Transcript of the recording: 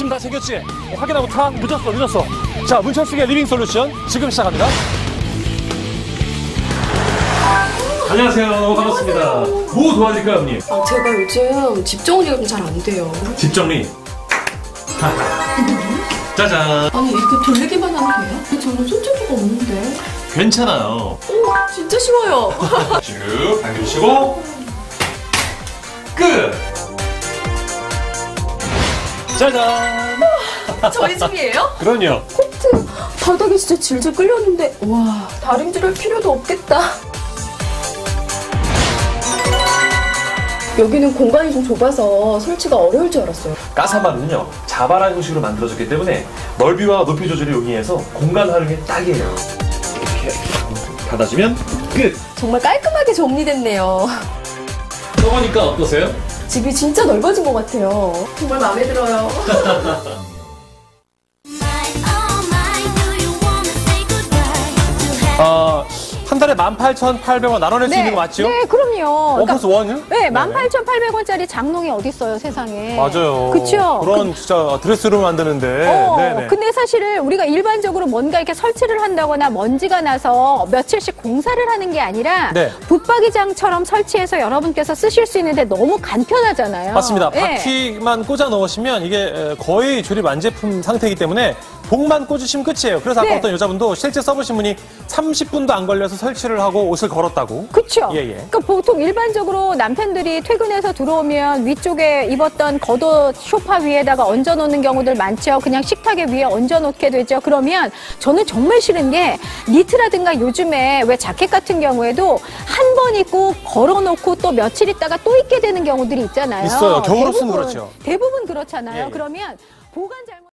짐 다 챙겼지? 어, 확인하고 타. 늦었어, 늦었어. 자, 문철수의 리빙 솔루션 지금 시작합니다. 안녕하세요. 반갑습니다. 뭐 도와드릴까요, 형님? 아, 제가 요즘 집 정리가 좀 잘 안 돼요. 집 정리. 짜잔. 아니, 이렇게 돌리기만 하면 돼요? 저는 손잡이가 없는데. 괜찮아요. 오, 진짜 쉬워요. 쭉 당겨주시고 짜잔. 저희 집이에요? 그럼요. 바닥에 진짜 질질 끌렸는데, 와, 다림질할 필요도 없겠다. 여기는 공간이 좀 좁아서 설치가 어려울 줄 알았어요. 까사바는요 자바라 형식으로 만들어졌기 때문에 넓이와 높이 조절이 용이해서 공간 활용에 딱이에요. 이렇게 닫아주면 끝. 정말 깔끔하게 정리됐네요. 써보니까 어떠세요? 집이 진짜 넓어진 것 같아요. 정말 마음에 들어요. 아, 한 달에 18,800원 나눠낼 수 있는 거 맞죠? 네, 그럼요. 원 플러스 원이요? 네, 18,800원짜리 장롱이 어딨어요, 세상에. 맞아요. 그쵸? 그런 진짜 드레스룸 만드는데. 어, 네네. 근데 사실은 우리가 일반적으로 뭔가 이렇게 설치를 한다거나 먼지가 나서 며칠씩 공사를 하는 게 아니라 네. 붙박이장처럼 설치해서 여러분께서 쓰실 수 있는데 너무 간편하잖아요. 맞습니다. 네. 바퀴만 꽂아 넣으시면 이게 에, 거의 조립 완제품 상태이기 때문에 복만 꽂으시면 끝이에요. 그래서 아까 네. 어떤 여자분도 실제 써보신 분이 30분도 안 걸려서 설치를 하고 옷을 걸었다고. 그쵸? 예, 예. 그러니까 보통 일반적으로 남편들이 퇴근해서 들어오면 위쪽에 입었던 겉옷 소파 위에다가 얹어 놓는 경우들 많죠. 그냥 식탁에 위에 얹어 놓게 되죠. 그러면 저는 정말 싫은 게 니트라든가 요즘에 왜 자켓 같은 경우에도 한 번 입고 걸어 놓고 또 며칠 있다가 또 입게 되는 경우들이 있잖아요. 있어요. 겨울 옷은 그렇죠. 대부분 그렇잖아요. 예, 예. 그러면 보관 잘못